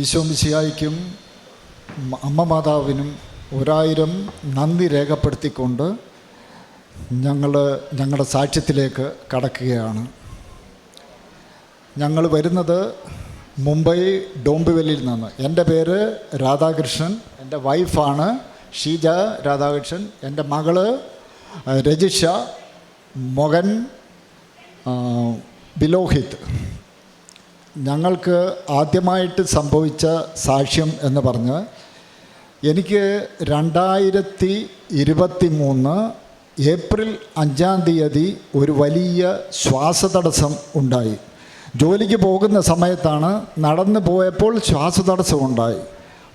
ഈശോമിശിയായിക്കും അമ്മ മാതാവിനും ഒരായിരം നന്ദി രേഖപ്പെടുത്തിക്കൊണ്ട് ഞങ്ങൾ ഞങ്ങളുടെ സാക്ഷ്യത്തിലേക്ക് കടക്കുകയാണ്. ഞങ്ങൾ വരുന്നത് മുംബൈ ഡോംബിവലിയിൽ നിന്ന്. എന്റെ പേര് രാധാകൃഷ്ണൻ എന്റെ വൈഫാണ് ഷീജ രാധാകൃഷ്ണൻ എന്റെ മകൾ രജിഷ മകൻ ബിലോഹിത്. ഞങ്ങൾക്ക് ആദ്യമായിട്ട് സംഭവിച്ച സാക്ഷ്യം എന്ന് പറഞ്ഞ് എനിക്ക് രണ്ടായിരത്തി ഇരുപത്തി മൂന്ന് ഏപ്രിൽ അഞ്ചാം തീയതി ഒരു വലിയ ശ്വാസതടസ്സം ഉണ്ടായി. ജോലിക്ക് പോകുന്ന സമയത്താണ് നടന്നു പോയപ്പോൾ ശ്വാസതടസ്സം ഉണ്ടായി.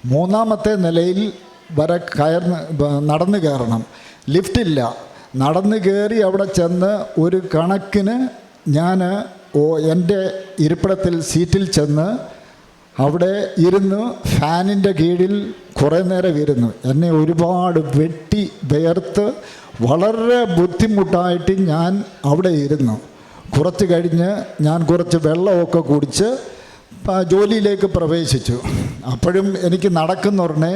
മൂന്നാമത്തെ നിലയിൽ വരെ കയർന്ന് നടന്നു കയറണം. ലിഫ്റ്റില്ല. നടന്നു കയറി അവിടെ ചെന്ന് ഒരു കണക്കിന് ഞാൻ ഓ എന്റെ ഇരിപ്പിടത്തിൽ സീറ്റിൽ ചെന്ന് അവിടെ ഇരുന്ന് ഫാനിന്റെ കീഴിൽ കുറേ നേരം ഇരുന്നു. എന്നെ ഒരുപാട് വെട്ടി വേർത്ത് വളരെ ബുദ്ധിമുട്ടായിട്ട് ഞാൻ അവിടെ ഇരുന്നു. കുറച്ച് കഴിഞ്ഞ് ഞാൻ കുറച്ച് വെള്ളമൊക്കെ കുടിച്ച് ജോലിയിലേക്ക് പ്രവേശിച്ചു. അപ്പോഴും എനിക്ക് നടക്കുന്നൊടനെ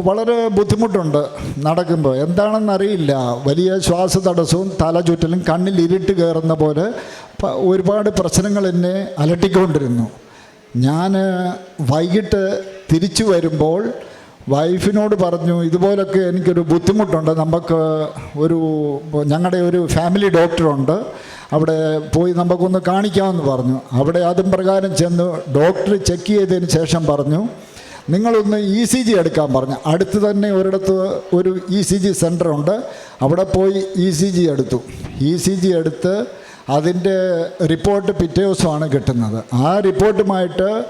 വളരെ ബുദ്ധിമുട്ടുണ്ട് നടക്കുമ്പോൾ. എന്താണെന്നറിയില്ല. വലിയ ശ്വാസ തടസ്സവും തല ചുറ്റലും കണ്ണിൽ ഇരുട്ട് കയറുന്ന പോലെ ഒരുപാട് പ്രശ്നങ്ങൾ എന്നെ അലട്ടിക്കൊണ്ടിരുന്നു. ഞാൻ വൈകിട്ട് തിരിച്ചു വരുമ്പോൾ വൈഫിനോട് പറഞ്ഞു ഇതുപോലൊക്കെ എനിക്കൊരു ബുദ്ധിമുട്ടുണ്ട്. നമുക്ക് ഒരു ഞങ്ങളുടെ ഒരു ഫാമിലി ഡോക്ടറുണ്ട്. അവിടെ പോയി നമുക്കൊന്ന് കാണിക്കാമെന്ന് പറഞ്ഞു. അവിടെ അതും പ്രകാരം ചെന്ന് ഡോക്ടർ ചെക്ക് ചെയ്തതിന് ശേഷം പറഞ്ഞു നിങ്ങളൊന്ന് ഇ സി ജി എടുക്കാൻ പറഞ്ഞു. അടുത്ത് തന്നെ ഒരിടത്ത് ഒരു ഇ സി ജി സെന്റർ ഉണ്ട്. അവിടെ പോയി ഇ സി ജി എടുത്തു. ഇ സി ജി എടുത്ത് അതിന്റെ റിപ്പോർട്ട് പിറ്റേ ദിവസമാണ് കിട്ടുന്നത്. ആ റിപ്പോർട്ടുമായിട്ട്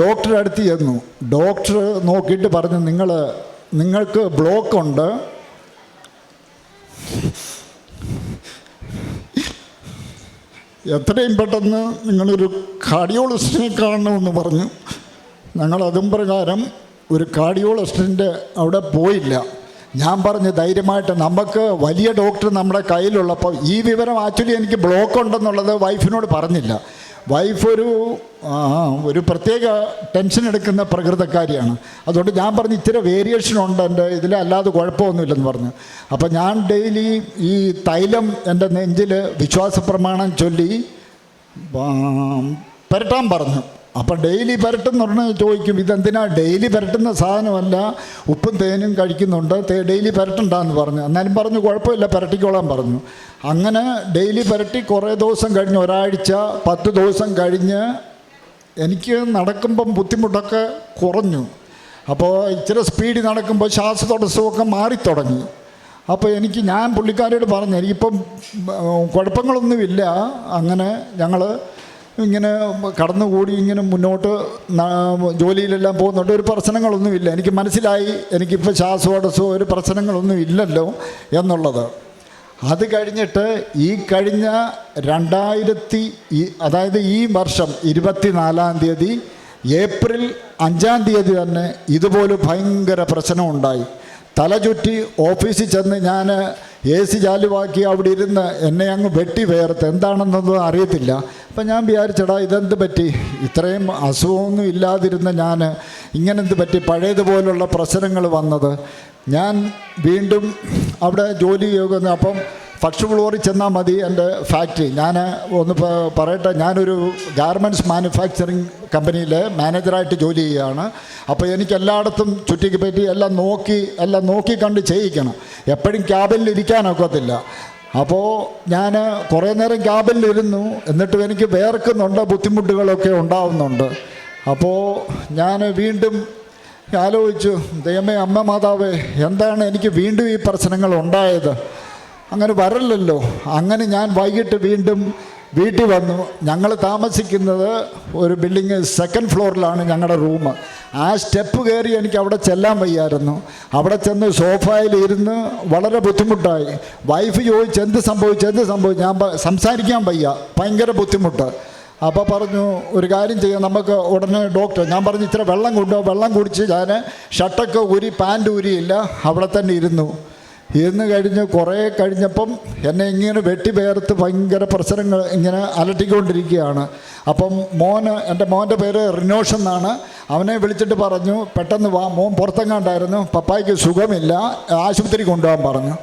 ഡോക്ടറെ അടുത്ത് ചെന്നു. ഡോക്ടർ നോക്കിയിട്ട് പറഞ്ഞു നിങ്ങൾ നിങ്ങൾക്ക് ബ്ലോക്ക് ഉണ്ട്. എത്രയും പെട്ടെന്ന് നിങ്ങളൊരു കാർഡിയോളജിസ്റ്റിനെ കാണണമെന്ന് പറഞ്ഞു. ഞങ്ങൾ അതും പ്രകാരം ഒരു കാർഡിയോളജിസ്റ്റിന്റെ അവിടെ പോയില്ല. ഞാൻ പറഞ്ഞു ധൈര്യമായിട്ട് നമുക്ക് വലിയ ഡോക്ടർ നമ്മുടെ കയ്യിലുള്ളപ്പോൾ ഈ വിവരം ആക്ച്വലി എനിക്ക് ബ്ലോക്ക് ഉണ്ടെന്നുള്ളത് വൈഫിനോട് പറഞ്ഞില്ല. വൈഫ് ഒരു ഒരു പ്രത്യേക ടെൻഷൻ എടുക്കുന്ന പ്രകൃതക്കാരിയാണ്. അതുകൊണ്ട് ഞാൻ പറഞ്ഞു ഇത്തിരി വേരിയേഷൻ ഉണ്ട് എന്റെ ഇതിൽ അല്ലാതെ കുഴപ്പമൊന്നുമില്ലെന്ന് പറഞ്ഞു. അപ്പോൾ ഞാൻ ഡെയിലി ഈ തൈലം എന്റെ നെഞ്ചിൽ വിശ്വാസ പ്രമാണം ചൊല്ലി പുരട്ടാൻ പറഞ്ഞു. അപ്പം ഡെയിലി പുരട്ടെന്ന് പറഞ്ഞാൽ ചോദിക്കും ഇതെന്തിനാ ഡെയിലി പരട്ടുന്ന സാധനമല്ല? ഉപ്പും തേനും കഴിക്കുന്നുണ്ട് തേ- ഡെയിലി പുരട്ടണ്ടെന്ന് പറഞ്ഞു. എന്നാലും പറഞ്ഞു കുഴപ്പമില്ല പരട്ടിക്കോളാൻ പറഞ്ഞു. അങ്ങനെ ഡെയിലി പരട്ടി കുറേ ദിവസം കഴിഞ്ഞ് ഒരാഴ്ച പത്ത് ദിവസം കഴിഞ്ഞ് എനിക്ക് നടക്കുമ്പം ബുദ്ധിമുട്ടൊക്കെ കുറഞ്ഞു. അപ്പോൾ ഇച്ചിരി സ്പീഡിൽ നടക്കുമ്പോൾ ശ്വാസതടസ്സമൊക്കെ മാറിത്തുടങ്ങി. അപ്പോൾ എനിക്ക് ഞാൻ പുള്ളിക്കാരോട് പറഞ്ഞു എനിക്കിപ്പം കുഴപ്പങ്ങളൊന്നുമില്ല. അങ്ങനെ ഞങ്ങൾ ഇങ്ങനെ കടന്നുകൂടി ഇങ്ങനെ മുന്നോട്ട് ജോലിയിലെല്ലാം പോകുന്നുണ്ട്. ഒരു പ്രശ്നങ്ങളൊന്നുമില്ല. എനിക്ക് മനസ്സിലായി. എനിക്കിപ്പോൾ ശ്വാസോടസോ ഒരു പ്രശ്നങ്ങളൊന്നും ഇല്ലല്ലോ എന്നുള്ളത്. അത് കഴിഞ്ഞിട്ട് ഈ കഴിഞ്ഞ രണ്ടായിരത്തി അതായത് ഈ വർഷം ഇരുപത്തിനാലാം തീയതി ഏപ്രിൽ അഞ്ചാം തീയതി തന്നെ ഇതുപോലെ ഭയങ്കര പ്രശ്നമുണ്ടായി. തല ചുറ്റി ഓഫീസിൽ ചെന്ന് ഞാൻ എ സി ചാലുവാക്കി അവിടെ ഇരുന്ന് എന്നെ അങ്ങ് വെട്ടി വേർത്ത്. എന്താണെന്നൊന്നും അറിയത്തില്ല. അപ്പം ഞാൻ വിചാരിച്ചടാ ഇതെന്ത് പറ്റി? ഇത്രയും അസുഖമൊന്നും ഇല്ലാതിരുന്ന ഞാൻ ഇങ്ങനെന്ത് പറ്റി? പഴയതുപോലുള്ള പ്രശ്നങ്ങൾ വന്നത്. ഞാൻ വീണ്ടും അവിടെ ജോലി ചെയ്യുന്നു അപ്പം ഫസ്റ്റ് ഫ്ലോറിൽ ചെന്നാൽ മതി എന്റെ ഫാക്ടറി ഞാൻ ഒന്ന് പറയട്ടെ ഞാനൊരു ഗാർമെന്റ്സ് മാനുഫാക്ചറിങ് കമ്പനിയിൽ മാനേജറായിട്ട് ജോലി ചെയ്യുകയാണ്. അപ്പോൾ എനിക്ക് എല്ലായിടത്തും ചുറ്റിക്ക് പറ്റി എല്ലാം നോക്കി എല്ലാം നോക്കി കണ്ട് ചെയ്യിക്കണം. എപ്പോഴും ക്യാബിനിൽ ഇരിക്കാനൊക്കത്തില്ല അപ്പോൾ ഞാൻ കുറേ നേരം ക്യാബിനിലിരുന്നു എന്നിട്ടും എനിക്ക് വേർക്കുന്നുണ്ട് ബുദ്ധിമുട്ടുകളൊക്കെ ഉണ്ടാവുന്നുണ്ട്. അപ്പോൾ ഞാൻ വീണ്ടും ആലോചിച്ചു ദൈവമേ അമ്മ മാതാവേ എന്താണ് എനിക്ക് വീണ്ടും ഈ പ്രശ്നങ്ങൾ ഉണ്ടായത്? അങ്ങനെ വരല്ലല്ലോ. അങ്ങനെ ഞാൻ വൈകിട്ട് വീണ്ടും വീട്ടിൽ വന്നു. ഞങ്ങൾ താമസിക്കുന്നത് ഒരു ബിൽഡിങ് സെക്കൻഡ് ഫ്ലോറിലാണ് ഞങ്ങളുടെ റൂം ആ സ്റ്റെപ്പ് കയറി എനിക്ക് അവിടെ ചെല്ലാൻ വയ്യായിരുന്നു. അവിടെ ചെന്ന് സോഫയിൽ ഇരുന്ന് വളരെ ബുദ്ധിമുട്ടായി. വൈഫ് ചോദിച്ചു എന്ത് സംഭവിച്ചു? എന്ത് സംഭവിച്ചു? ഞാൻ സംസാരിക്കാൻ വയ്യ. ഭയങ്കര ബുദ്ധിമുട്ട്. അപ്പോൾ പറഞ്ഞു ഒരു കാര്യം ചെയ്യാം. നമുക്ക് ഉടനെ ഡോക്ടർ ഞാൻ പറഞ്ഞു ഇത്ര വെള്ളം കൊണ്ടുപോകാം വെള്ളം കുടിച്ച് ഞാൻ ഷർട്ടൊക്കെ ഊരി പാന്റ് ഊരിയില്ല. അവിടെ തന്നെ ഇരുന്നു. ഇന്ന് കഴിഞ്ഞ് കുറേ കഴിഞ്ഞപ്പം എന്നെ ഇങ്ങനെ വെട്ടി പേർത്ത് ഭയങ്കര പ്രശ്നങ്ങൾ ഇങ്ങനെ അലട്ടിക്കൊണ്ടിരിക്കുകയാണ്. അപ്പം മോന് എന്റെ മോന്റെ പേര് റിനോഷ് എന്നാണ്. അവനെ വിളിച്ചിട്ട് പറഞ്ഞു പെട്ടെന്ന് വാ മോൻ പുറത്തെങ്ങാണ്ടായിരുന്നു പപ്പായ്ക്ക് സുഖമില്ല ആശുപത്രി കൊണ്ടുപോകാൻ പറഞ്ഞു.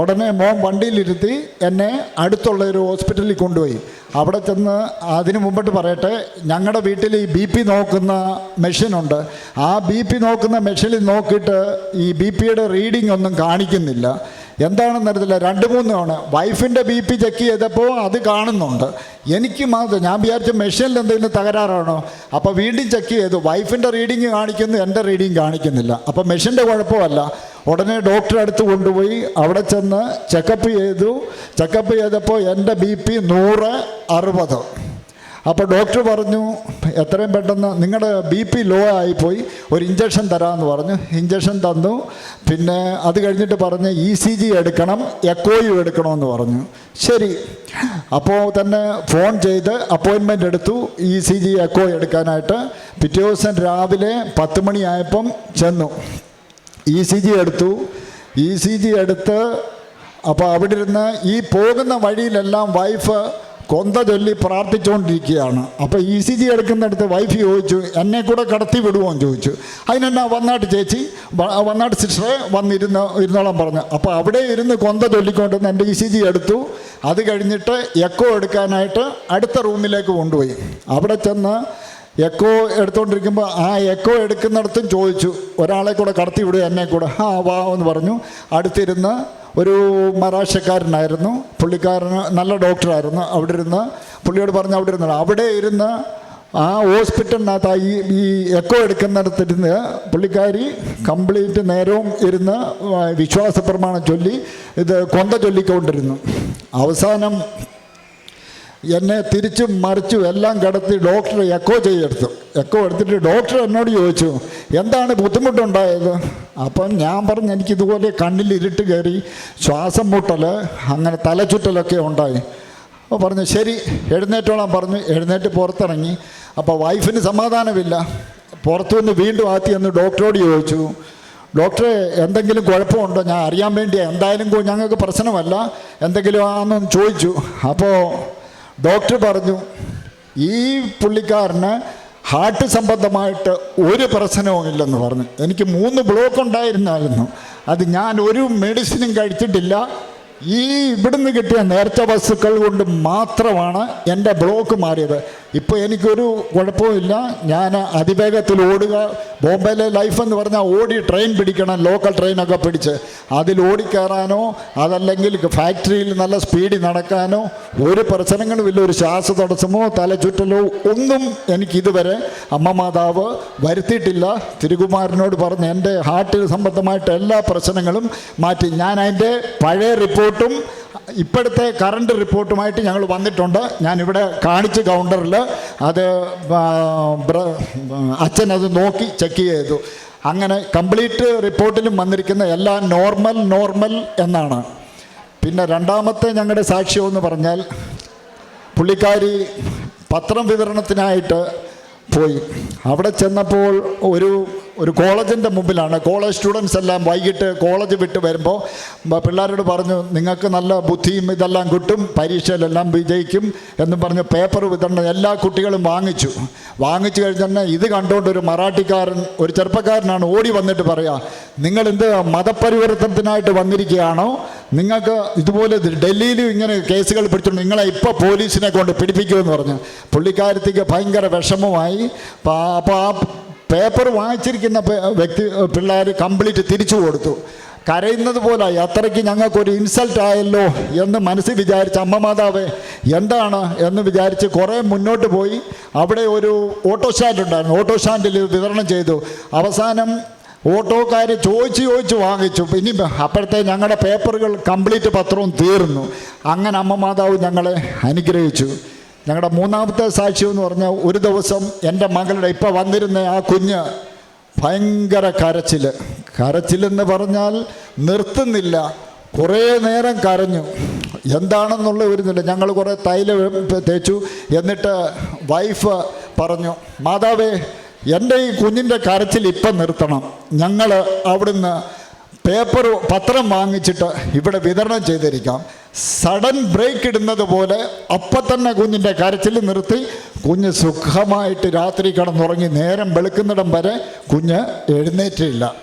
ഉടനെ മോൻ വണ്ടിയിലിരുത്തി എന്നെ അടുത്തുള്ള ഒരു ഹോസ്പിറ്റലിൽ കൊണ്ടുപോയി. അവിടെ ചെന്ന് അതിന് മുമ്പിട്ട് പറയട്ടെ ഞങ്ങളുടെ വീട്ടിൽ ഈ ബി പി നോക്കുന്ന മെഷീനുണ്ട്. ആ ബി പി നോക്കുന്ന മെഷീനിൽ നോക്കിയിട്ട് ഈ ബി പിയുടെ റീഡിംഗ് ഒന്നും കാണിക്കുന്നില്ല. എന്താണെന്ന് അറിയത്തില്ല. രണ്ട് മൂന്ന് തവണ വൈഫിന്റെ ബി പി ചെക്ക് ചെയ്തപ്പോൾ അത് കാണുന്നുണ്ട്. എനിക്ക് മാത്രം ഞാൻ വിചാരിച്ച മെഷീനിൽ എന്തെങ്കിലും തകരാറാണോ? അപ്പോൾ വീണ്ടും ചെക്ക് ചെയ്തു. വൈഫിന്റെ റീഡിങ് കാണിക്കുന്നു എന്റെ റീഡിങ് കാണിക്കുന്നില്ല. അപ്പോൾ മെഷീന്റെ കുഴപ്പമല്ല. ഉടനെ ഡോക്ടറെ അടുത്ത് കൊണ്ടുപോയി. അവിടെ ചെന്ന് ചെക്കപ്പ് ചെയ്തു. ചെക്കപ്പ് ചെയ്തപ്പോൾ എന്റെ ബി പി നൂറ് അറുപത്. അപ്പോൾ ഡോക്ടർ പറഞ്ഞു എത്രയും പെട്ടെന്ന് നിങ്ങളുടെ ബി പി ലോ ആയിപ്പോയി ഒരു ഇഞ്ചക്ഷൻ തരാമെന്ന് പറഞ്ഞു. ഇഞ്ചക്ഷൻ തന്നു. പിന്നെ അത് കഴിഞ്ഞിട്ട് പറഞ്ഞ് ഇ സി ജി എടുക്കണം എക്കോയും എടുക്കണമെന്ന് പറഞ്ഞു. ശരി. അപ്പോൾ തന്നെ ഫോൺ ചെയ്ത് അപ്പോയിൻമെന്റ് എടുത്തു ഇ സി ജി എക്കോ എടുക്കാനായിട്ട്. പിറ്റേ ദിവസം രാവിലെ പത്ത് മണിയായപ്പം ചെന്നു. ഇ സി ജി എടുത്തു. ഇ സി ജി എടുത്ത് അപ്പോൾ അവിടെ ഇരുന്ന് ഈ പോകുന്ന വഴിയിലെല്ലാം വൈഫ് കൊന്ത ചൊല്ലി പ്രാർത്ഥിച്ചുകൊണ്ടിരിക്കുകയാണ്. അപ്പോൾ ഇ സി ജി എടുക്കുന്നിടത്ത് വൈഫ് ചോദിച്ചു എന്നെ കൂടെ കടത്തി വിടുമോ എന്ന് ചോദിച്ചു. അതിനെന്നാ വന്നാട്ട് ചേച്ചി. വന്നാട്ട് സിസ്റ്ററെ വന്നിരുന്ന ഇരുന്നോളം പറഞ്ഞു. അപ്പോൾ അവിടെ ഇരുന്ന് കൊന്ത ചൊല്ലിക്കൊണ്ട് എന്റെ ഇ സി ജി എടുത്തു. അത് കഴിഞ്ഞിട്ട് എക്കോ എടുക്കാനായിട്ട് അടുത്ത റൂമിലേക്ക് കൊണ്ടുപോയി. അവിടെ ചെന്ന് എക്കോ എടുത്തുകൊണ്ടിരിക്കുമ്പോൾ ആ എക്കോ എടുക്കുന്നിടത്തും ചോദിച്ചു. ഒരാളെ കൂടെ കടത്തി വിടുക എന്നെ കൂടെ. ആ വാ എന്ന് പറഞ്ഞു. അടുത്തിരുന്ന് ഒരു മറാശക്കാരനായിരുന്നു പുള്ളിക്കാരന് നല്ല ഡോക്ടറായിരുന്നു. അവിടെ ഇരുന്ന് പുള്ളിയോട് പറഞ്ഞു അവിടെ ഇരുന്നു അവിടെ ഇരുന്ന് ആ ഹോസ്പിറ്റലിനകത്ത് ഈ ഈ എക്കോ എടുക്കുന്നിടത്തിരുന്ന് പുള്ളിക്കാരി കംപ്ലീറ്റ് നേരവും ഇരുന്ന് വിശ്വാസ പ്രമാണം ചൊല്ലി ഇത് കൊന്ത ചൊല്ലിക്കൊണ്ടിരുന്നു. അവസാനം എന്നെ തിരിച്ചും മറിച്ചും എല്ലാം കടത്തി ഡോക്ടർ എക്കോ ചെയ്തെടുത്തു എക്കോ എടുത്തിട്ട് ഡോക്ടർ എന്നോട് ചോദിച്ചു എന്താണ് ബുദ്ധിമുട്ടുണ്ടായത്? അപ്പം ഞാൻ പറഞ്ഞു എനിക്കിതുപോലെ കണ്ണിൽ ഇരുട്ട് കയറി ശ്വാസം മുട്ടൽ അങ്ങനെ തലചുറ്റലൊക്കെ ഉണ്ടായി. അപ്പോൾ പറഞ്ഞു ശരി എഴുന്നേറ്റോളാൻ പറഞ്ഞു. എഴുന്നേറ്റ് പുറത്തിറങ്ങി. അപ്പോൾ വൈഫിന് സമാധാനമില്ല. പുറത്തുനിന്ന് വീണ്ടും ആത്തി എന്ന് ഡോക്ടറോട് ചോദിച്ചു ഡോക്ടറെ എന്തെങ്കിലും കുഴപ്പമുണ്ടോ? ഞാൻ അറിയാൻ വേണ്ടി എന്തായാലും ഞങ്ങൾക്ക് പ്രശ്നമല്ല. എന്തെങ്കിലും ആണെന്ന് ചോദിച്ചു. അപ്പോൾ ഡോക്ടർ പറഞ്ഞു ഈ പുള്ളിക്കാരന് ഹാർട്ട് സംബന്ധമായിട്ട് ഒരു പ്രശ്നവും ഇല്ലെന്ന് പറഞ്ഞു. എനിക്ക് മൂന്ന് ബ്ലോക്ക് ഉണ്ടായിരുന്നായിരുന്നു. അത് ഞാൻ ഒരു മെഡിസിനും കഴിച്ചിട്ടില്ല. ഈ ഇവിടുന്ന് കിട്ടിയ നേർച്ച വസ്തുക്കൾ കൊണ്ട് മാത്രമാണ് എന്റെ ബ്ലോക്ക് മാറിയത്. ഇപ്പോൾ എനിക്കൊരു കുഴപ്പമില്ല ഞാൻ അതിവേഗത്തിൽ ഓടുക. ബോംബെയിലെ ലൈഫ് എന്ന് പറഞ്ഞാൽ ഓടി ട്രെയിൻ പിടിക്കണം ലോക്കൽ ട്രെയിനൊക്കെ പിടിച്ച്. അതിൽ ഓടിക്കയറാനോ അതല്ലെങ്കിൽ ഫാക്ടറിയിൽ നല്ല സ്പീഡിൽ നടക്കാനോ ഒരു പ്രശ്നങ്ങളും ഇല്ല ഒരു ശ്വാസ തടസ്സമോ തലചുറ്റലോ ഒന്നും എനിക്കിതുവരെ അമ്മ മാതാവ് വരുത്തിയിട്ടില്ല. തിരുകുമാരനോട് പറഞ്ഞ് എന്റെ ഹാർട്ട് സംബന്ധമായിട്ട് എല്ലാ പ്രശ്നങ്ങളും മാറ്റി. ഞാൻ അതിന്റെ പഴയ റിപ്പോർട്ടും ഇപ്പോഴത്തെ കറണ്ട് റിപ്പോർട്ടുമായിട്ട് ഞങ്ങൾ വന്നിട്ടുണ്ട്. ഞാനിവിടെ കാണിച്ച് കൗണ്ടറിൽ അത് അച്ഛൻ അത് നോക്കി ചെക്ക് ചെയ്തു. അങ്ങനെ കംപ്ലീറ്റ് റിപ്പോർട്ടിലും വന്നിരിക്കുന്ന എല്ലാം നോർമൽ നോർമൽ എന്നാണ്. പിന്നെ രണ്ടാമത്തെ ഞങ്ങളുടെ സാക്ഷ്യം എന്ന് പറഞ്ഞാൽ പുള്ളിക്കാരി പത്രം വിതരണത്തിനായിട്ട് പോയി. അവിടെ ചെന്നപ്പോൾ ഒരു ഒരു കോളേജിന്റെ മുമ്പിലാണ്. കോളേജ് സ്റ്റുഡൻസ് എല്ലാം വൈകിട്ട് കോളേജ് വിട്ട് വരുമ്പോൾ പിള്ളേരോട് പറഞ്ഞു നിങ്ങൾക്ക് നല്ല ബുദ്ധിയും ഇതെല്ലാം കിട്ടും പരീക്ഷയിലെല്ലാം വിജയിക്കും എന്ന് പറഞ്ഞ് പേപ്പർ വിതരണം എല്ലാ കുട്ടികളും വാങ്ങിച്ചു. വാങ്ങിച്ചു കഴിഞ്ഞാൽ ഇത് കണ്ടുകൊണ്ട് ഒരു മറാഠിക്കാരൻ ഒരു ചെറുപ്പക്കാരനാണ് ഓടി വന്നിട്ട് പറയാ നിങ്ങൾ എന്ത് മതപരിവർത്തനത്തിനായിട്ട് വന്നിരിക്കുകയാണോ? നിങ്ങൾക്ക് ഇതുപോലെ ഡൽഹിയിലും ഇങ്ങനെ കേസുകൾ പിടിച്ചിട്ടുണ്ട് നിങ്ങളെ ഇപ്പോൾ പോലീസിനെ കൊണ്ട് പിടിപ്പിക്കുമെന്ന് പറഞ്ഞു പുള്ളിക്കാരത്തേക്ക് ഭയങ്കര വിഷമമായി. അപ്പോൾ ആ പേപ്പർ വാങ്ങിച്ചിരിക്കുന്ന വ്യക്തി പിള്ളേർ കംപ്ലീറ്റ് തിരിച്ചു കൊടുത്തു. കരയുന്നത് പോലെ അത്രയ്ക്ക് ഞങ്ങൾക്കൊരു ഇൻസൾട്ട് ആയല്ലോ എന്ന് മനസ്സിൽ വിചാരിച്ച അമ്മ മാതാവേ എന്താണ്? എന്ന് വിചാരിച്ച് കുറേ മുന്നോട്ട് പോയി. അവിടെ ഒരു ഓട്ടോ സ്റ്റാൻഡ് ഉണ്ടായിരുന്നു. ഓട്ടോ സ്റ്റാൻഡിൽ വിതരണം ചെയ്തു. അവസാനം ഓട്ടോക്കാർ ചോദിച്ച് ചോദിച്ച് വാങ്ങിച്ചു. ഇനി അപ്പോഴത്തെ ഞങ്ങളുടെ പേപ്പറുകൾ കംപ്ലീറ്റ് പത്രവും തീർന്നു. അങ്ങനെ അമ്മ മാതാവ് ഞങ്ങളെ അനുഗ്രഹിച്ചു. ഞങ്ങളുടെ മൂന്നാമത്തെ സാക്ഷ്യം എന്ന് പറഞ്ഞാൽ ഒരു ദിവസം എന്റെ മകളുടെ ഇപ്പോൾ വന്നിരുന്ന ആ കുഞ്ഞ് ഭയങ്കര കരച്ചിൽ കരച്ചിലെന്ന് പറഞ്ഞാൽ നിർത്തുന്നില്ല. കുറേ നേരം കരഞ്ഞു. എന്താണെന്നുള്ള ഒരു ഇതില്ല ഞങ്ങൾ കുറേ തൈല തേച്ചു. എന്നിട്ട് വൈഫ് പറഞ്ഞു മാതാവേ എന്റെ ഈ കുഞ്ഞിന്റെ കരച്ചിൽ ഇപ്പം നിർത്തണം. ഞങ്ങൾ അവിടുന്ന് പേപ്പർ പത്രം വാങ്ങിച്ചിട്ട് ഇവിടെ വിതരണം ചെയ്തിരിക്കാം. സഡൻ ബ്രേക്ക് ഇടുന്നത് പോലെ അപ്പം തന്നെ കുഞ്ഞിന്റെ കരച്ചിൽ നിർത്തി. കുഞ്ഞ് സുഖമായിട്ട് രാത്രി കിടന്നുറങ്ങി നേരം വെളുക്കുന്നിടം വരെ കുഞ്ഞ് എഴുന്നേറ്റില്ല.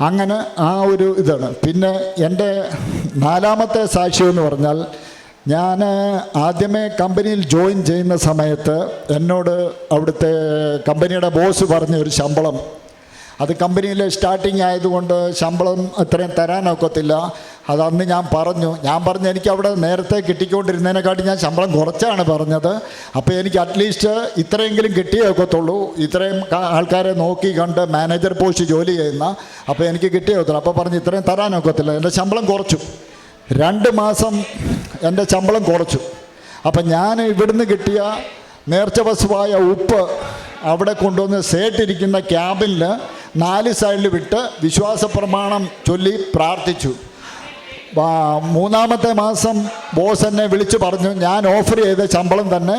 അങ്ങനെ ആ ഒരു ഇതാണ്. പിന്നെ എന്റെ നാലാമത്തെ സാക്ഷ്യം എന്ന് പറഞ്ഞാൽ ഞാൻ ആദ്യമേ കമ്പനിയിൽ ജോയിൻ ചെയ്യുന്ന സമയത്ത് എന്നോട് അവിടുത്തെ കമ്പനിയുടെ ബോസ് പറഞ്ഞ ഒരു ശമ്പളം. അത് കമ്പനിയിൽ സ്റ്റാർട്ടിങ് ആയതുകൊണ്ട് ശമ്പളം അത്രയും തരാനൊക്കത്തില്ല. അത് അന്ന് ഞാൻ പറഞ്ഞു. ഞാൻ പറഞ്ഞു എനിക്ക് അവിടെ നേരത്തെ കിട്ടിക്കൊണ്ടിരുന്നതിനെക്കാട്ടി ഞാൻ ശമ്പളം കുറച്ചാണ് പറഞ്ഞത്. അപ്പോൾ എനിക്ക് അറ്റ്ലീസ്റ്റ് ഇത്രയെങ്കിലും കിട്ടിയേ ഒക്കത്തുള്ളൂ. ഇത്രയും ആൾക്കാരെ നോക്കി കണ്ട് മാനേജർ പോസ്റ്റ് ജോലി ചെയ്യുന്ന അപ്പോൾ എനിക്ക് കിട്ടിയേ ഒക്കത്തുള്ളൂ. അപ്പോൾ പറഞ്ഞു ഇത്രയും തരാനൊക്കത്തില്ല എന്റെ ശമ്പളം കുറച്ചു. രണ്ട് മാസം എന്റെ ശമ്പളം കുറച്ചു. അപ്പം ഞാൻ ഇവിടുന്ന് കിട്ടിയ നേർച്ച വസ്തുവായ ഉപ്പ് അവിടെ കൊണ്ടുവന്ന് സേട്ടിരിക്കുന്ന ക്യാബിനിൽ നാല് സൈഡിൽ വിട്ട് വിശ്വാസ പ്രമാണം ചൊല്ലി പ്രാർത്ഥിച്ചു. മൂന്നാമത്തെ മാസം ബോസ് എന്നെ വിളിച്ച് പറഞ്ഞു ഞാൻ ഓഫർ ചെയ്ത ശമ്പളം തന്നെ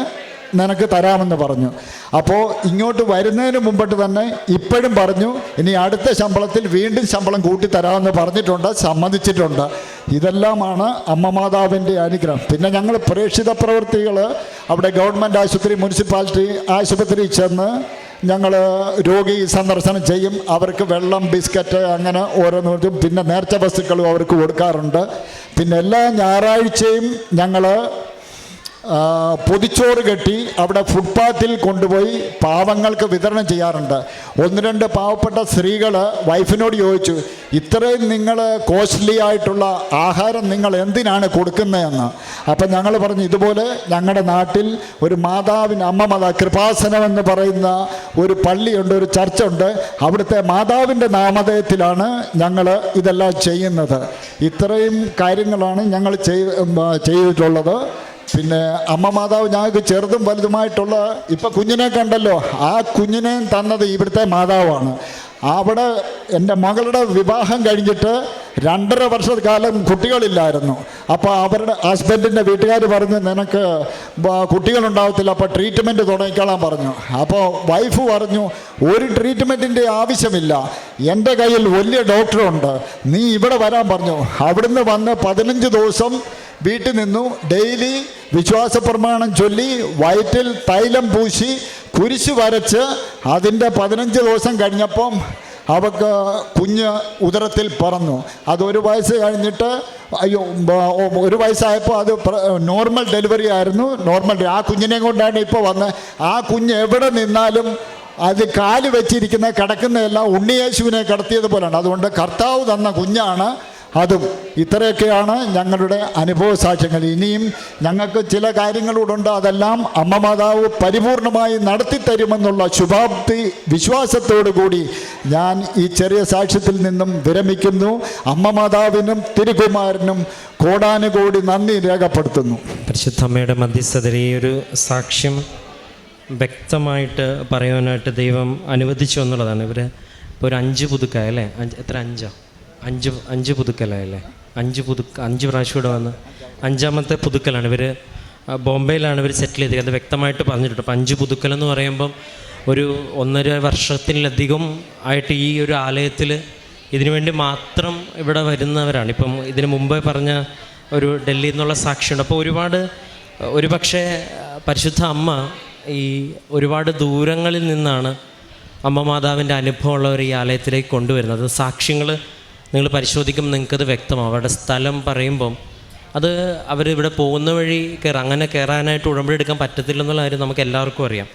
നിനക്ക് തരാമെന്ന് പറഞ്ഞു. അപ്പോൾ ഇങ്ങോട്ട് വരുന്നതിന് മുമ്പിട്ട് തന്നെ ഇപ്പോഴും പറഞ്ഞു ഇനി അടുത്ത ശമ്പളത്തിൽ വീണ്ടും ശമ്പളം കൂട്ടി തരാമെന്ന് പറഞ്ഞിട്ടുണ്ട് സമ്മതിച്ചിട്ടുണ്ട്. ഇതെല്ലാമാണ് അമ്മ മാതാവിന്റെ അനുഗ്രഹം. പിന്നെ ഞങ്ങൾ പ്രേക്ഷിത പ്രവൃത്തികൾ അവിടെ ഗവൺമെന്റ് ആശുപത്രി മുനിസിപ്പാലിറ്റി ആശുപത്രി ചെന്ന് ഞങ്ങൾ രോഗി സന്ദർശനം ചെയ്യും. അവർക്ക് വെള്ളം ബിസ്ക്കറ്റ് അങ്ങനെ ഓരോന്നും പിന്നെ നേർച്ച വസ്തുക്കളും അവർക്ക് കൊടുക്കാറുണ്ട്. പിന്നെ എല്ലാ ഞായറാഴ്ചയും ഞങ്ങൾ പൊതിച്ചോറ് കെട്ടി അവിടെ ഫുട്പാത്തിൽ കൊണ്ടുപോയി പാവങ്ങൾക്ക് വിതരണം ചെയ്യാറുണ്ട്. ഒന്ന് രണ്ട് പാവപ്പെട്ട സ്ത്രീകൾ വൈഫിനോട് ചോദിച്ചു ഇത്രയും നിങ്ങൾ കോസ്റ്റ്ലി ആയിട്ടുള്ള ആഹാരം നിങ്ങൾ എന്തിനാണ് കൊടുക്കുന്നതെന്ന്? അപ്പം ഞങ്ങൾ പറഞ്ഞു ഇതുപോലെ ഞങ്ങളുടെ നാട്ടിൽ ഒരു മാതാവിന് അമ്മ മാതാ കൃപാസനം എന്ന് പറയുന്ന ഒരു പള്ളിയുണ്ട് ഒരു ചർച്ചുണ്ട്. അവിടുത്തെ മാതാവിന്റെ നാമധേയത്തിലാണ് ഞങ്ങൾ ഇതെല്ലാം ചെയ്യുന്നത്. ഇത്രയും കാര്യങ്ങളാണ് ഞങ്ങൾ ചെയ്തിട്ടുള്ളത്. പിന്നെ അമ്മ മാതാവ് ഞങ്ങൾക്ക് ചെറുതും വലുതുമായിട്ടുള്ള ഇപ്പം കുഞ്ഞിനെ കണ്ടല്ലോ. ആ കുഞ്ഞിനെ തന്നത് ഇവിടുത്തെ മാതാവാണ്. അവിടെ എന്റെ മകളുടെ വിവാഹം കഴിഞ്ഞിട്ട് രണ്ടര വർഷക്കാലം കുട്ടികളില്ലായിരുന്നു. അപ്പോൾ അവരുടെ ഹസ്ബൻഡിന്റെ വീട്ടുകാർ പറഞ്ഞു നിനക്ക് കുട്ടികളുണ്ടാവത്തില്ല അപ്പോൾ ട്രീറ്റ്മെന്റ് തുടങ്ങിക്കളാൻ പറഞ്ഞു. അപ്പോൾ വൈഫ് പറഞ്ഞു ഒരു ട്രീറ്റ്മെന്റിന്റെ ആവശ്യമില്ല. എന്റെ കയ്യിൽ വലിയ ഡോക്ടറുണ്ട് നീ ഇവിടെ വരാൻ പറഞ്ഞു. അവിടുന്ന് വന്ന് പതിനഞ്ച് ദിവസം വീട്ടിൽ നിന്നു ഡെയിലി വിശ്വാസ പ്രമാണം ചൊല്ലി വയറ്റിൽ തൈലം പൂശി കുരിശ് വരച്ച് അതിന്റെ പതിനഞ്ച് ദിവസം കഴിഞ്ഞപ്പം അവക്ക് കുഞ്ഞ് ഉദരത്തിൽ പറന്നു. അത് ഒരു വയസ്സ് കഴിഞ്ഞിട്ട് അയ്യോ ഒരു വയസ്സായപ്പോൾ അത് നോർമൽ ഡെലിവറി ആയിരുന്നു. നോർമൽ ആ കുഞ്ഞിനെ കൊണ്ടാണ് ഇപ്പോൾ വന്ന്. ആ കുഞ്ഞ് എവിടെ നിന്നാലും അത് കാൽ വെച്ചിരിക്കുന്ന കിടക്കുന്നതെല്ലാം ഉണ്ണിയേശുവിനെ കിടത്തിയതുപോലെയാണ് അതുകൊണ്ട് കർത്താവ് തന്ന കുഞ്ഞാണ്. അതും ഇത്രയൊക്കെയാണ് ഞങ്ങളുടെ അനുഭവ സാക്ഷ്യങ്ങൾ. ഇനിയും ഞങ്ങൾക്ക് ചില കാര്യങ്ങളോടുണ്ട്. അതെല്ലാം അമ്മ മാതാവ് പരിപൂർണമായി നടത്തിത്തരുമെന്നുള്ള ശുഭാപ്തി വിശ്വാസത്തോടു കൂടി ഞാൻ ഈ ചെറിയ സാക്ഷ്യത്തിൽ നിന്നും വിരമിക്കുന്നു. അമ്മ മാതാവിനും തിരുകുമാരനും കോടാനുകോടി നന്ദി രേഖപ്പെടുത്തുന്നു. പരിശുദ്ധമ്മയുടെ മധ്യസ്ഥതയിൽ ഈ ഒരു സാക്ഷ്യം വ്യക്തമായിട്ട് പറയാനായിട്ട് ദൈവം അനുവദിച്ചു എന്നുള്ളതാണ്. ഇവർ ഇപ്പോൾ ഒരു അഞ്ച് പുതുക്കായല്ലേ? അഞ്ച് എത്ര? അഞ്ചോ? അഞ്ച് അഞ്ച് പുതുക്കലായല്ലേ? അഞ്ച് പുതുക്ക അഞ്ച് പ്രാവശ്യം ഇവിടെ വന്ന്. അഞ്ചാമത്തെ പുതുക്കലാണ്. ഇവർ ബോംബെയിലാണ് ഇവർ സെറ്റിൽ ചെയ്തത്. അത് വ്യക്തമായിട്ട് പറഞ്ഞിട്ടുണ്ട്. അപ്പം അഞ്ച് പുതുക്കൽ എന്ന് പറയുമ്പം ഒരു ഒന്നര വർഷത്തിലധികം ആയിട്ട് ഈ ഒരു ആലയത്തിൽ ഇതിനു വേണ്ടി മാത്രം ഇവിടെ വരുന്നവരാണ്. ഇപ്പം ഇതിന് മുമ്പേ പറഞ്ഞ ഒരു ഡൽഹിയിൽ നിന്നുള്ള സാക്ഷിയുണ്ട്. അപ്പോൾ ഒരുപാട് ഒരു പക്ഷേ പരിശുദ്ധ അമ്മ ഈ ഒരുപാട് ദൂരങ്ങളിൽ നിന്നാണ് അമ്മ മാതാവിന്റെ അനുഭവമുള്ളവർ ഈ ആലയത്തിലേക്ക് കൊണ്ടുവരുന്നത്. സാക്ഷ്യങ്ങൾ നിങ്ങൾ പരിശോധിക്കുമ്പോൾ നിങ്ങൾക്കത് വ്യക്തമാവും. അവരുടെ സ്ഥലം പറയുമ്പം അത് അവരിവിടെ പോകുന്ന വഴി കയറാം അങ്ങനെ കയറാനായിട്ട് ഉടമ്പടി എടുക്കാൻ പറ്റത്തില്ലെന്നുള്ള കാര്യം നമുക്ക് എല്ലാവർക്കും അറിയാം.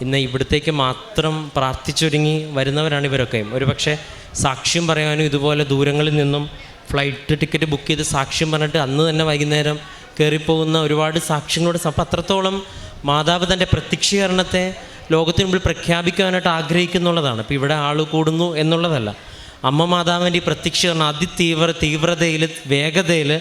ഇന്ന് ഇവിടത്തേക്ക് മാത്രം പ്രാർത്ഥിച്ചൊരുങ്ങി വരുന്നവരാണ് ഇവരൊക്കെയും ഒരു പക്ഷേ സാക്ഷ്യം പറയാനും ഇതുപോലെ ദൂരങ്ങളിൽ നിന്നും ഫ്ലൈറ്റ് ടിക്കറ്റ് ബുക്ക് ചെയ്ത് സാക്ഷ്യം പറഞ്ഞിട്ട് അന്ന് തന്നെ വൈകുന്നേരം കയറിപ്പോകുന്ന ഒരുപാട് സാക്ഷ്യങ്ങളോട് അപ്പം അത്രത്തോളം മാതാവ് തന്റെ പ്രത്യക്ഷീകരണത്തെ ലോകത്തിന് മുമ്പിൽ പ്രഖ്യാപിക്കാനായിട്ട് ആഗ്രഹിക്കുന്നുള്ളതാണ്. ഇപ്പോൾ ഇവിടെ ആൾ കൂടുന്നു എന്നുള്ളതല്ല. അമ്മ മാതാവിന്റെ ഈ പ്രത്യക്ഷീകരണം അതിതീവ്ര തീവ്രതയിൽ വേഗതയിൽ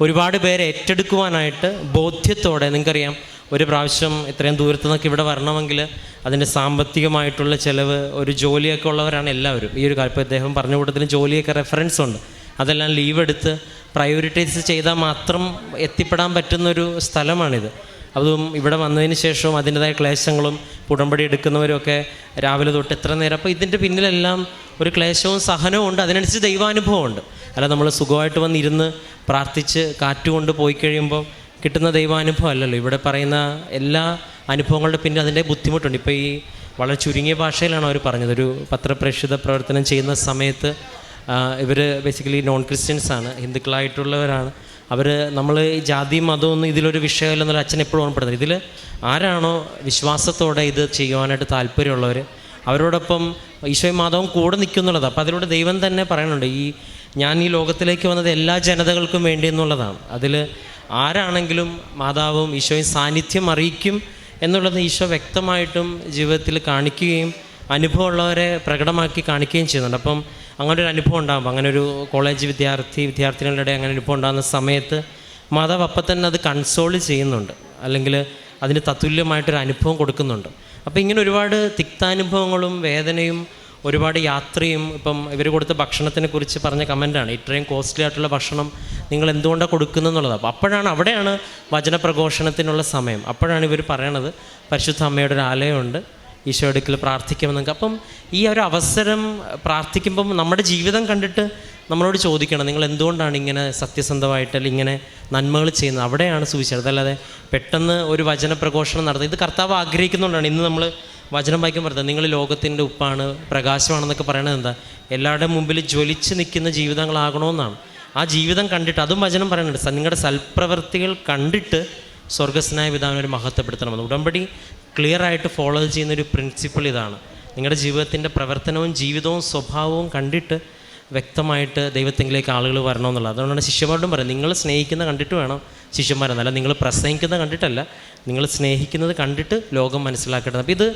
ഒരുപാട് പേരെ ഏറ്റെടുക്കുവാനായിട്ട് ബോധ്യത്തോടെ നിങ്ങൾക്കറിയാം ഒരു പ്രാവശ്യം ഇത്രയും ദൂരത്തു നിന്നൊക്കെ ഇവിടെ വരണമെങ്കിൽ അതിന്റെ സാമ്പത്തികമായിട്ടുള്ള ചിലവ് ഒരു ജോലിയൊക്കെ ഉള്ളവരാണ് എല്ലാവരും. ഈ ഒരു ഇപ്പോൾ അദ്ദേഹം പറഞ്ഞ കൂട്ടത്തിൽ ജോലിയൊക്കെ റെഫറൻസ് ഉണ്ട്. അതെല്ലാം ലീവ് എടുത്ത് പ്രയോറിറ്റൈസ് ചെയ്താൽ മാത്രം എത്തിപ്പെടാൻ പറ്റുന്നൊരു സ്ഥലമാണിത്. അതും ഇവിടെ വന്നതിന് ശേഷവും അതിന്റെതായ ക്ലേശങ്ങളും ഉടമ്പടി എടുക്കുന്നവരൊക്കെ രാവിലെ തൊട്ട് എത്ര നേരം? അപ്പോൾ ഇതിന്റെ പിന്നിലെല്ലാം ഒരു ക്ലേശവും സഹനവും ഉണ്ട്. അതിനനുസരിച്ച് ദൈവാനുഭവം ഉണ്ട് അല്ല നമ്മൾ സുഖമായിട്ട് വന്നിരുന്ന് പ്രാർത്ഥിച്ച് കാറ്റുകൊണ്ട് പോയി കഴിയുമ്പോൾ കിട്ടുന്ന ദൈവാനുഭവം അല്ലല്ലോ. ഇവിടെ പറയുന്ന എല്ലാ അനുഭവങ്ങളുടെ പിന്നിൽ അതിന്റെ ബുദ്ധിമുട്ടുണ്ട്. ഇപ്പോൾ ഈ വളരെ ചുരുങ്ങിയ ഭാഷയിലാണ് അവർ പറഞ്ഞത്. ഒരു പത്രപ്രേക്ഷിത പ്രവർത്തനം ചെയ്യുന്ന സമയത്ത് ഇവർ ബേസിക്കലി നോൺ ക്രിസ്ത്യൻസാണ് ഹിന്ദുക്കളായിട്ടുള്ളവരാണ്. അവർ നമ്മൾ ജാതി മതമൊന്നും ഇതിലൊരു വിഷയമല്ല എന്നൊരു അച്ഛൻ എപ്പോഴും ഓർമ്മപ്പെടുന്നത് ഇതിൽ ആരാണോ വിശ്വാസത്തോടെ ഇത് ചെയ്യുവാനായിട്ട് താല്പര്യമുള്ളവർ അവരോടൊപ്പം ഈശോയും മാധവം കൂടെ നിൽക്കുന്നുള്ളത്. അപ്പോൾ അതിലൂടെ ദൈവം തന്നെ പറയുന്നുണ്ട് ഈ ഞാൻ ഈ ലോകത്തിലേക്ക് വന്നത് എല്ലാ ജനതകൾക്കും വേണ്ടി എന്നുള്ളതാണ്. അതിൽ ആരാണെങ്കിലും മാതാവും ഈശോയും സാന്നിധ്യം അറിയിക്കും എന്നുള്ളത് ഈശോ വ്യക്തമായിട്ടും ജീവിതത്തിൽ കാണിക്കുകയും അനുഭവമുള്ളവരെ പ്രകടമാക്കി കാണിക്കുകയും ചെയ്യുന്നുണ്ട്. അപ്പം അങ്ങനെ ഒരു അനുഭവം ഉണ്ടാകുമ്പോൾ അങ്ങനെ ഒരു കോളേജ് വിദ്യാർത്ഥി വിദ്യാർത്ഥികളുടെ അങ്ങനെ അനുഭവം ഉണ്ടാകുന്ന സമയത്ത് മാതാവ് അപ്പം തന്നെ അത് കൺസോൾ ചെയ്യുന്നുണ്ട്. അല്ലെങ്കിൽ അതിന് തത്തുല്യമായിട്ടൊരു അനുഭവം കൊടുക്കുന്നുണ്ട്. അപ്പോൾ ഇങ്ങനെ ഒരുപാട് തിക്താനുഭവങ്ങളും വേദനയും ഒരുപാട് യാത്രയും ഇപ്പം ഇവർ കൊടുത്ത ഭക്ഷണത്തിനെ കുറിച്ച് പറഞ്ഞ കമന്റാണ് ഇത്രയും കോസ്റ്റ്ലി ആയിട്ടുള്ള ഭക്ഷണം നിങ്ങൾ എന്തുകൊണ്ടാണ് കൊടുക്കുന്നതെന്നുള്ളത് അപ്പോൾ അപ്പോഴാണ് അവിടെയാണ് വചനപ്രഘോഷണത്തിനുള്ള സമയം. അപ്പോഴാണ് ഇവർ പറയണത്. പരിശുദ്ധ അമ്മയുടെ ഒരു ആലയമുണ്ട്. ഈശോ അടുക്കൽ പ്രാർത്ഥിക്കുമെന്നൊക്കെ. അപ്പം ഈ ഒരു അവസരം പ്രാർത്ഥിക്കുമ്പം നമ്മുടെ ജീവിതം കണ്ടിട്ട് നമ്മളോട് ചോദിക്കണം നിങ്ങൾ എന്തുകൊണ്ടാണ് ഇങ്ങനെ സത്യസന്ധമായിട്ട് ഇങ്ങനെ നന്മകൾ ചെയ്യുന്നത്? അവിടെയാണ് സൂചിച്ചത് അതല്ലാതെ പെട്ടെന്ന് ഒരു വചന പ്രഘോഷണം നടത്തുന്നത് ഇത് കർത്താവ് ആഗ്രഹിക്കുന്നുകൊണ്ടാണ് ഇന്ന് നമ്മൾ വചനം വായിക്കാൻ പറഞ്ഞത് നിങ്ങൾ ലോകത്തിന്റെ ഉപ്പാണ് പ്രകാശമാണെന്നൊക്കെ പറയണത് എന്താ? എല്ലാവരുടെ മുമ്പിൽ ജ്വലിച്ച് നിൽക്കുന്ന ജീവിതങ്ങളാകണമെന്നാണ് ആ ജീവിതം കണ്ടിട്ട് അതും വചനം പറയുന്നുണ്ട്. നിങ്ങളുടെ സൽപ്രവൃത്തികൾ കണ്ടിട്ട് സ്വർഗസ്നായ പിതാവിനെ ഒരു മഹത്വപ്പെടുത്തണമെന്ന് ഉടമ്പടി ക്ലിയർ ആയിട്ട് ഫോളോ ചെയ്യുന്ന ഒരു പ്രിൻസിപ്പിൾ ഇതാണ്. നിങ്ങളുടെ ജീവിതത്തിന്റെ പ്രവർത്തനവും ജീവിതവും സ്വഭാവവും കണ്ടിട്ട് വ്യക്തമായിട്ട് ദൈവത്തെങ്കിലേക്ക് ആളുകൾ വരണമെന്നുള്ളത്. അതുകൊണ്ടാണ് ശിഷ്യന്മാരോടും പറയുന്നത് നിങ്ങൾ സ്നേഹിക്കുന്ന കണ്ടിട്ട് വേണം ശിഷ്യന്മാരെന്നല്ല നിങ്ങൾ പ്രസംഗിക്കുന്നത് കണ്ടിട്ടല്ല നിങ്ങൾ സ്നേഹിക്കുന്നത് കണ്ടിട്ട് ലോകം മനസ്സിലാക്കേണ്ടത്. അപ്പോൾ ഇത്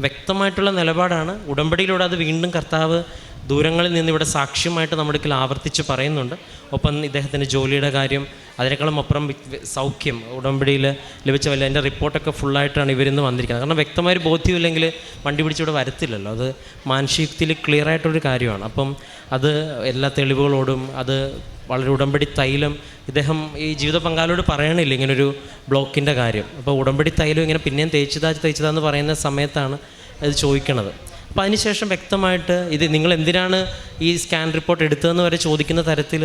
വ്യക്തമായിട്ടുള്ള നിലപാടാണ്. ഉടമ്പടിയിലൂടെ അത് വീണ്ടും കർത്താവ് ദൂരങ്ങളിൽ നിന്ന് ഇവിടെ സാക്ഷ്യമായിട്ട് നമ്മുടെ അടുക്കൽ ആവർത്തിച്ച് പറയുന്നുണ്ട്. ഒപ്പം ഇദ്ദേഹത്തിന്റെ ജോലിയുടെ കാര്യം അതിനേക്കാളും അപ്പുറം സൗഖ്യം ഉടമ്പടിയിൽ ലഭിച്ച വല്ല എന്റെ റിപ്പോർട്ടൊക്കെ ഫുള്ളായിട്ടാണ് ഇവരിന്ന് വന്നിരിക്കുന്നത്. കാരണം വ്യക്തമായൊരു ബോധ്യമില്ലെങ്കിൽ വണ്ടി പിടിച്ചിവിടെ വരത്തില്ലല്ലോ. അത് മാനുഷികത്തിൽ ക്ലിയർ ആയിട്ടൊരു കാര്യമാണ്. അപ്പം അത് എല്ലാ തെളിവുകളോടും അത് വളരെ ഉടമ്പടി തൈലം ഇദ്ദേഹം ഈ ജീവിത പങ്കാളിയോട് പറയണില്ല ഇങ്ങനൊരു ബ്ലോക്കിന്റെ കാര്യം. അപ്പോൾ ഉടമ്പടി തൈലം ഇങ്ങനെ പിന്നെയും തേച്ചതാ തേച്ചിതാന്ന് പറയുന്ന സമയത്താണ് അത് ചോദിക്കണത്. അപ്പോൾ അതിനുശേഷം വ്യക്തമായിട്ട് ഇത് നിങ്ങൾ എന്തിനാണ് ഈ സ്കാൻ റിപ്പോർട്ട് എടുത്തതെന്ന് വരെ ചോദിക്കുന്ന തരത്തിൽ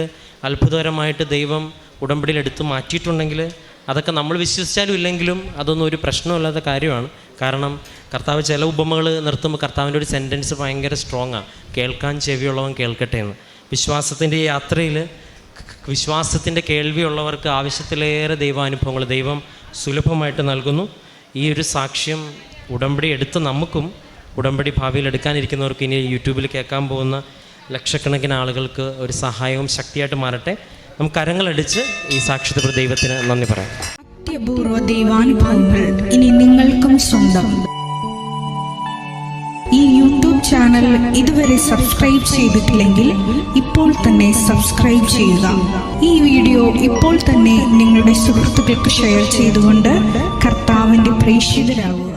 അത്ഭുതകരമായിട്ട് ദൈവം ഉടമ്പടിയിൽ എടുത്ത് മാറ്റിയിട്ടുണ്ടെങ്കിൽ അതൊക്കെ നമ്മൾ വിശ്വസിച്ചാലും ഇല്ലെങ്കിലും അതൊന്നും ഒരു പ്രശ്നമില്ലാത്ത കാര്യമാണ്. കാരണം കർത്താവ് ചില ഉപമകൾ നിർത്തുമ്പോൾ കർത്താവിന്റെ ഒരു സെന്റൻസ് ഭയങ്കര സ്ട്രോങ് ആണ് കേൾക്കാൻ ചെവിയുള്ളവൻ കേൾക്കട്ടെ എന്ന് വിശ്വാസത്തിന്റെ യാത്രയിൽ വിശ്വാസത്തിന്റെ കേൾവിയുള്ളവർക്ക് ആവശ്യത്തിലേറെ ദൈവാനുഭവങ്ങൾ ദൈവം സുലഭമായിട്ട് നൽകുന്നു. ഈ ഒരു സാക്ഷ്യം ഉടമ്പടി എടുത്ത് നമുക്കും ഉടമ്പടി ഭാവിയിൽ എടുക്കാനിരിക്കുന്നവർക്ക് ഇനി യൂട്യൂബിൽ കേൾക്കാൻ പോകുന്ന ലക്ഷക്കണക്കിന് ആളുകൾക്ക് ഒരു സഹായവും ശക്തിയായിട്ട് മാറട്ടെ. നമുക്ക് കരങ്ങളടിച്ച് ഈ സാക്ഷ്യത്തെ ദൈവത്തിന് നന്ദി പറയാം. അത്യപൂർവ ദൈവാനുഭവങ്ങൾ ഇനി നിങ്ങൾക്കും സ്വന്തം. ഈ യൂട്യൂബ് ചാനൽ ഇതുവരെ സബ്സ്ക്രൈബ് ചെയ്തിട്ടില്ലെങ്കിൽ ഇപ്പോൾ തന്നെ സബ്സ്ക്രൈബ് ചെയ്യുക. ഈ വീഡിയോ ഇപ്പോൾ തന്നെ നിങ്ങളുടെ സുഹൃത്തുക്കൾക്ക് ഷെയർ ചെയ്തുകൊണ്ട് കർത്താവിന്റെ പ്രേക്ഷിതരാകുക.